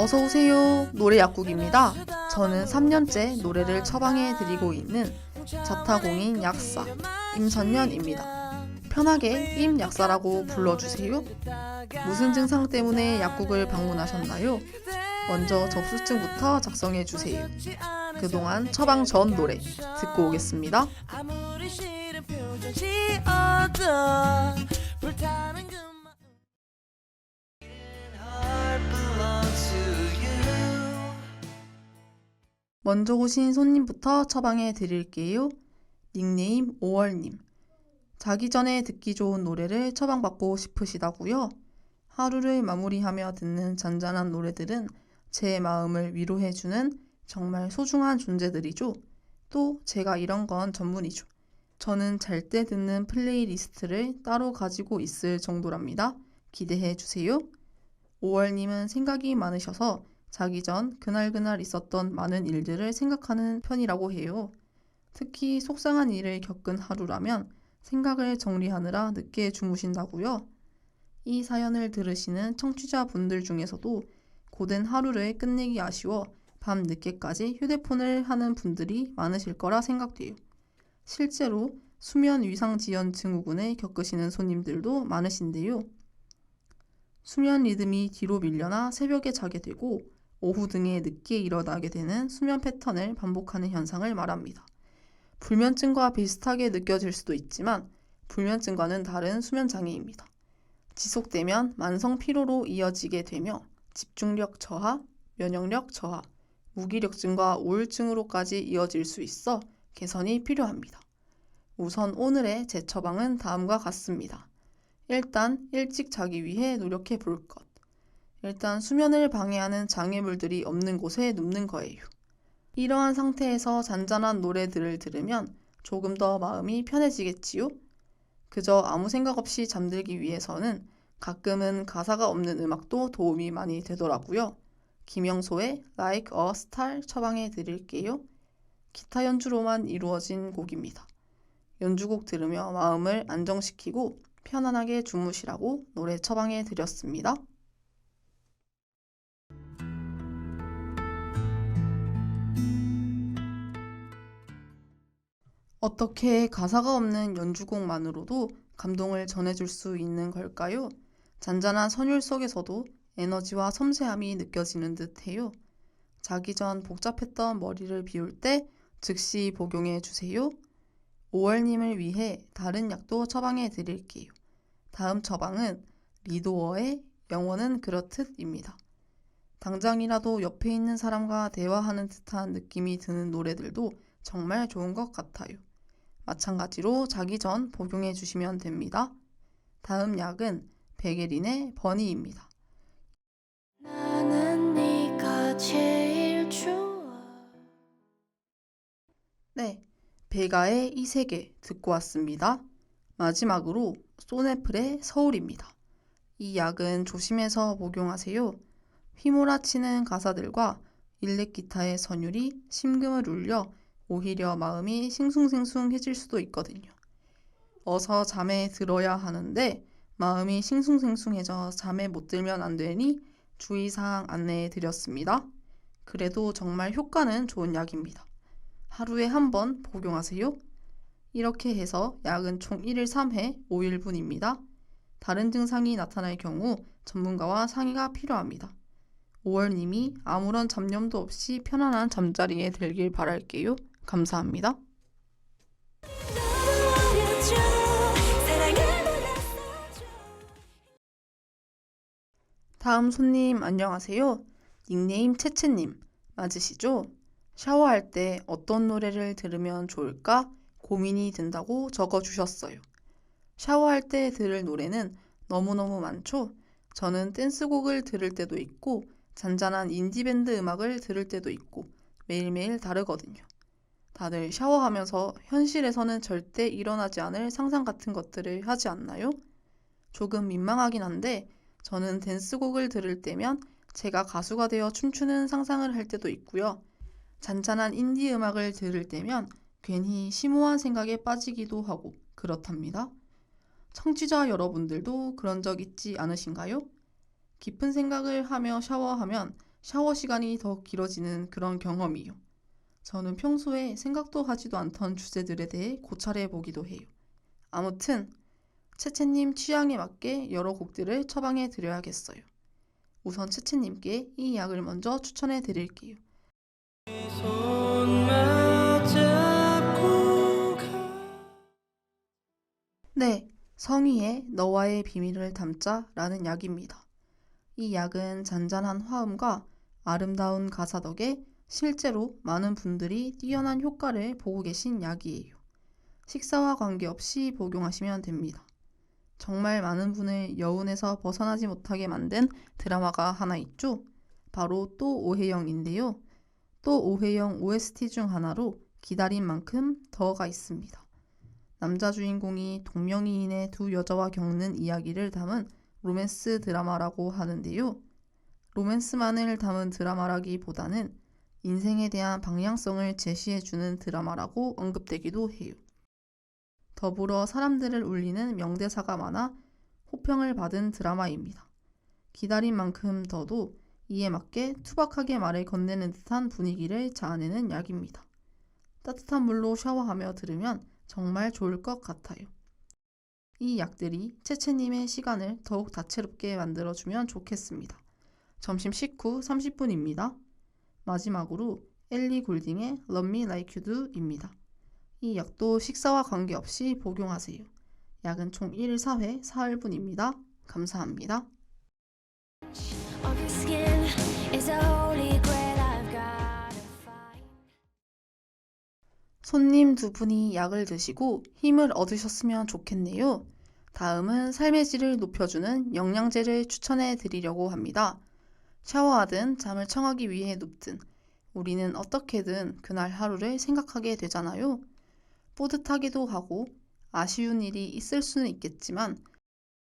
어서 오세요. 노래 약국입니다. 저는 3년째 노래를 처방해 드리고 있는 자타공인 약사 임선년입니다. 편하게 임 약사라고 불러주세요. 무슨 증상 때문에 약국을 방문하셨나요? 먼저 접수증부터 작성해 주세요. 그동안 처방 전 노래 듣고 오겠습니다. 먼저 오신 손님부터 처방해 드릴게요. 닉네임 5월님. 자기 전에 듣기 좋은 노래를 처방받고 싶으시다고요? 하루를 마무리하며 듣는 잔잔한 노래들은 제 마음을 위로해주는 정말 소중한 존재들이죠. 또 제가 이런 건 전문이죠. 저는 잘 때 듣는 플레이리스트를 따로 가지고 있을 정도랍니다. 기대해 주세요. 5월님은 생각이 많으셔서 자기 전 그날그날 있었던 많은 일들을 생각하는 편이라고 해요. 특히 속상한 일을 겪은 하루라면 생각을 정리하느라 늦게 주무신다고요. 이 사연을 들으시는 청취자분들 중에서도 고된 하루를 끝내기 아쉬워 밤 늦게까지 휴대폰을 하는 분들이 많으실 거라 생각돼요. 실제로 수면 위상 지연 증후군을 겪으시는 손님들도 많으신데요. 수면 리듬이 뒤로 밀려나 새벽에 자게 되고 오후 등에 늦게 일어나게 되는 수면 패턴을 반복하는 현상을 말합니다. 불면증과 비슷하게 느껴질 수도 있지만 불면증과는 다른 수면 장애입니다. 지속되면 만성 피로로 이어지게 되며 집중력 저하, 면역력 저하, 무기력증과 우울증으로까지 이어질 수 있어 개선이 필요합니다. 우선 오늘의 제 처방은 다음과 같습니다. 일단 일찍 자기 위해 노력해 볼 것. 일단 수면을 방해하는 장애물들이 없는 곳에 눕는 거예요. 이러한 상태에서 잔잔한 노래들을 들으면 조금 더 마음이 편해지겠지요? 그저 아무 생각 없이 잠들기 위해서는 가끔은 가사가 없는 음악도 도움이 많이 되더라고요. 김영소의 Like a Star 처방해 드릴게요. 기타 연주로만 이루어진 곡입니다. 연주곡 들으며 마음을 안정시키고 편안하게 주무시라고 노래 처방해 드렸습니다. 어떻게 가사가 없는 연주곡만으로도 감동을 전해줄 수 있는 걸까요? 잔잔한 선율 속에서도 에너지와 섬세함이 느껴지는 듯 해요. 자기 전 복잡했던 머리를 비울 때 즉시 복용해 주세요. 5월님을 위해 다른 약도 처방해 드릴게요. 다음 처방은 리도어의 영원은 그렇듯입니다. 당장이라도 옆에 있는 사람과 대화하는 듯한 느낌이 드는 노래들도 정말 좋은 것 같아요. 마찬가지로 자기 전 복용해 주시면 됩니다. 다음 약은 베게린의 버니입니다. 나는 네가 제일 좋아. 네, 베가의 이 세계 듣고 왔습니다. 마지막으로 소네플의 서울입니다. 이 약은 조심해서 복용하세요. 휘몰아치는 가사들과 일렉 기타의 선율이 심금을 울려 오히려 마음이 싱숭생숭해질 수도 있거든요. 어서 잠에 들어야 하는데 마음이 싱숭생숭해져 잠에 못 들면 안 되니 주의사항 안내해 드렸습니다. 그래도 정말 효과는 좋은 약입니다. 하루에 한 번 복용하세요. 이렇게 해서 약은 총 1일 3회 5일분입니다. 다른 증상이 나타날 경우 전문가와 상의가 필요합니다. 5월님이 아무런 잡념도 없이 편안한 잠자리에 들길 바랄게요. 감사합니다. 다음 손님 안녕하세요. 닉네임 채채님 맞으시죠? 샤워할 때 어떤 노래를 들으면 좋을까 고민이 된다고 적어주셨어요. 샤워할 때 들을 노래는 너무너무 많죠? 저는 댄스곡을 들을 때도 있고 잔잔한 인디밴드 음악을 들을 때도 있고 매일매일 다르거든요. 다들 샤워하면서 현실에서는 절대 일어나지 않을 상상 같은 것들을 하지 않나요? 조금 민망하긴 한데 저는 댄스곡을 들을 때면 제가 가수가 되어 춤추는 상상을 할 때도 있고요. 잔잔한 인디 음악을 들을 때면 괜히 심오한 생각에 빠지기도 하고 그렇답니다. 청취자 여러분들도 그런 적 있지 않으신가요? 깊은 생각을 하며 샤워하면 샤워 시간이 더 길어지는 그런 경험이요. 저는 평소에 생각도 하지도 않던 주제들에 대해 고찰해 보기도 해요. 아무튼 채채님 취향에 맞게 여러 곡들을 처방해 드려야겠어요. 우선 채채님께 이 약을 먼저 추천해 드릴게요. 네, 성희의 너와의 비밀을 담자라는 약입니다. 이 약은 잔잔한 화음과 아름다운 가사 덕에 실제로 많은 분들이 뛰어난 효과를 보고 계신 약이에요. 식사와 관계없이 복용하시면 됩니다. 정말 많은 분을 여운에서 벗어나지 못하게 만든 드라마가 하나 있죠? 바로 또 오해영인데요. 또 오해영 OST 중 하나로 기다린 만큼 더가 있습니다. 남자 주인공이 동명이인의 두 여자와 겪는 이야기를 담은 로맨스 드라마라고 하는데요. 로맨스만을 담은 드라마라기보다는 인생에 대한 방향성을 제시해주는 드라마라고 언급되기도 해요. 더불어 사람들을 울리는 명대사가 많아 호평을 받은 드라마입니다. 기다린 만큼 더도 이에 맞게 투박하게 말을 건네는 듯한 분위기를 자아내는 약입니다. 따뜻한 물로 샤워하며 들으면 정말 좋을 것 같아요. 이 약들이 채채님의 시간을 더욱 다채롭게 만들어주면 좋겠습니다. 점심 식후 30분입니다. 마지막으로 엘리 골딩의 Love Me Like You Do입니다. 이 약도 식사와 관계없이 복용하세요. 약은 총 1일 4회 4일분입니다. 감사합니다. 손님 두 분이 약을 드시고 힘을 얻으셨으면 좋겠네요. 다음은 삶의 질을 높여주는 영양제를 추천해 드리려고 합니다. 샤워하든 잠을 청하기 위해 눕든 우리는 어떻게든 그날 하루를 생각하게 되잖아요. 뿌듯하기도 하고 아쉬운 일이 있을 수는 있겠지만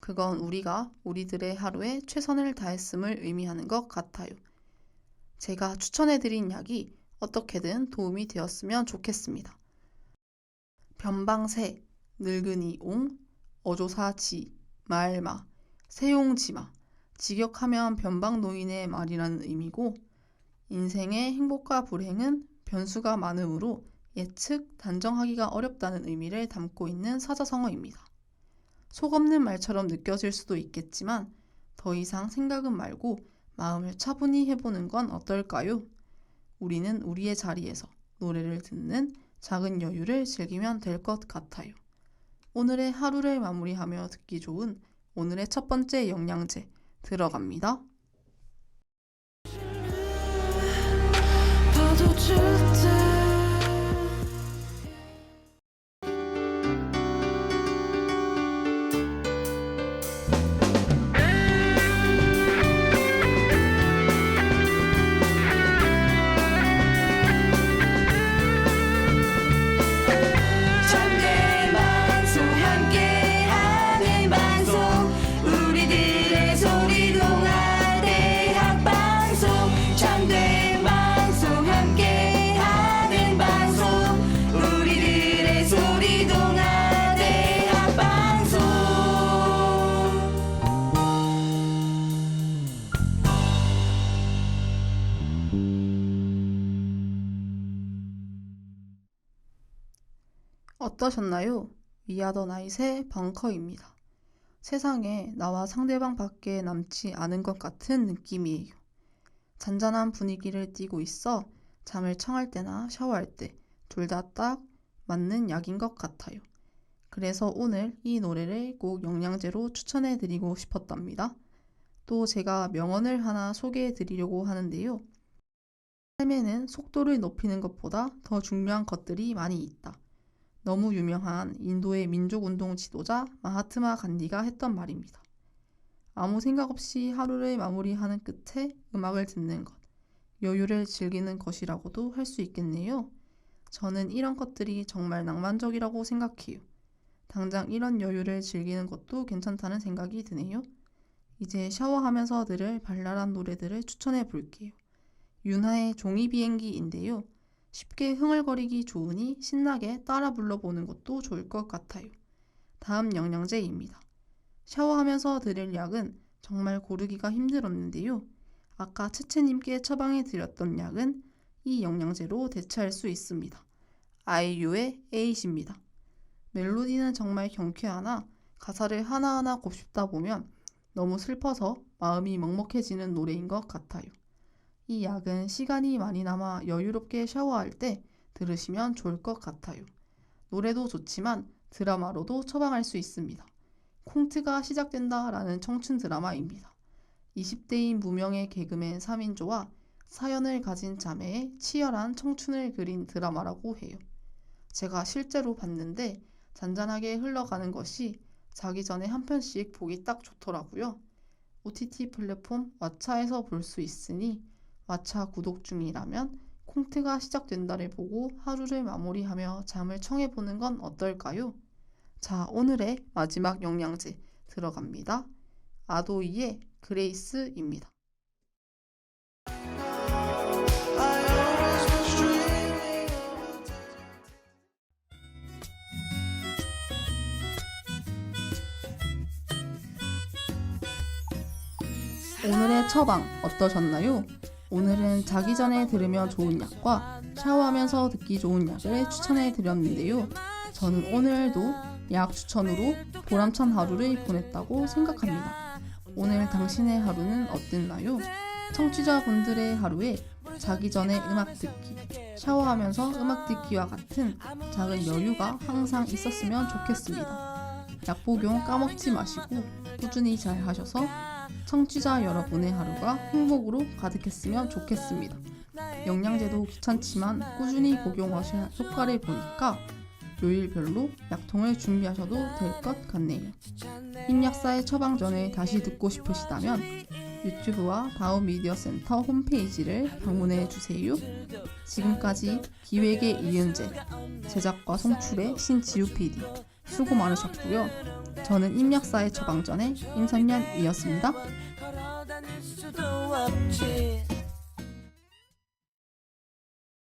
그건 우리가 우리들의 하루에 최선을 다했음을 의미하는 것 같아요. 제가 추천해 드린 약이 어떻게든 도움이 되었으면 좋겠습니다. 변방새, 늙은이 옹, 어조사 지, 말마, 세용지마, 직역하면 변방 노인의 말이라는 의미고 인생의 행복과 불행은 변수가 많으므로 예측, 단정하기가 어렵다는 의미를 담고 있는 사자성어입니다. 속 없는 말처럼 느껴질 수도 있겠지만 더 이상 생각은 말고 마음을 차분히 해보는 건 어떨까요? 우리는 우리의 자리에서 노래를 듣는 작은 여유를 즐기면 될 것 같아요. 오늘의 하루를 마무리하며 듣기 좋은 오늘의 첫 번째 영양제 들어갑니다. 어떠셨나요? 위아더 나잇의 벙커입니다. 세상에 나와 상대방 밖에 남지 않은 것 같은 느낌이에요. 잔잔한 분위기를 띠고 있어 잠을 청할 때나 샤워할 때 둘 다 딱 맞는 약인 것 같아요. 그래서 오늘 이 노래를 꼭 영양제로 추천해 드리고 싶었답니다. 또 제가 명언을 하나 소개해 드리려고 하는데요. 삶에는 속도를 높이는 것보다 더 중요한 것들이 많이 있다. 너무 유명한 인도의 민족운동 지도자 마하트마 간디가 했던 말입니다. 아무 생각 없이 하루를 마무리하는 끝에 음악을 듣는 것, 여유를 즐기는 것이라고도 할 수 있겠네요. 저는 이런 것들이 정말 낭만적이라고 생각해요. 당장 이런 여유를 즐기는 것도 괜찮다는 생각이 드네요. 이제 샤워하면서 들을 발랄한 노래들을 추천해 볼게요. 윤하의 종이 비행기인데요. 쉽게 흥얼거리기 좋으니 신나게 따라 불러보는 것도 좋을 것 같아요. 다음 영양제입니다. 샤워하면서 드릴 약은 정말 고르기가 힘들었는데요. 아까 채채님께 처방해 드렸던 약은 이 영양제로 대체할 수 있습니다. 아이유의 에잇입니다. 멜로디는 정말 경쾌하나 가사를 하나하나 곱씹다 보면 너무 슬퍼서 마음이 먹먹해지는 노래인 것 같아요. 이 약은 시간이 많이 남아 여유롭게 샤워할 때 들으시면 좋을 것 같아요. 노래도 좋지만 드라마로도 처방할 수 있습니다. 콩트가 시작된다 라는 청춘 드라마입니다. 20대인 무명의 개그맨 3인조와 사연을 가진 자매의 치열한 청춘을 그린 드라마라고 해요. 제가 실제로 봤는데 잔잔하게 흘러가는 것이 자기 전에 한 편씩 보기 딱 좋더라고요. OTT 플랫폼 왓챠에서 볼 수 있으니 왓챠 구독 중이라면 콩트가 시작된다를 보고 하루를 마무리하며 잠을 청해보는 건 어떨까요? 자, 오늘의 마지막 영양제 들어갑니다. 아도이의 그레이스입니다. 오늘의 처방 어떠셨나요? 오늘은 자기 전에 들으면 좋은 약과 샤워하면서 듣기 좋은 약을 추천해 드렸는데요. 저는 오늘도 약 추천으로 보람찬 하루를 보냈다고 생각합니다. 오늘 당신의 하루는 어땠나요? 청취자분들의 하루에 자기 전에 음악 듣기, 샤워하면서 음악 듣기와 같은 작은 여유가 항상 있었으면 좋겠습니다. 약 복용 까먹지 마시고 꾸준히 잘 하셔서 청취자 여러분의 하루가 행복으로 가득했으면 좋겠습니다. 영양제도 귀찮지만 꾸준히 복용하셔야 효과를 보니까 요일별로 약통을 준비하셔도 될 것 같네요. 힘약사의 처방 전에 다시 듣고 싶으시다면 유튜브와 다음 미디어 센터 홈페이지를 방문해 주세요. 지금까지 기획의 이은재, 제작과 송출의 신지우 PD 수고 많으셨고요. 저는 임약사의 처방 전에 임선년이었습니다.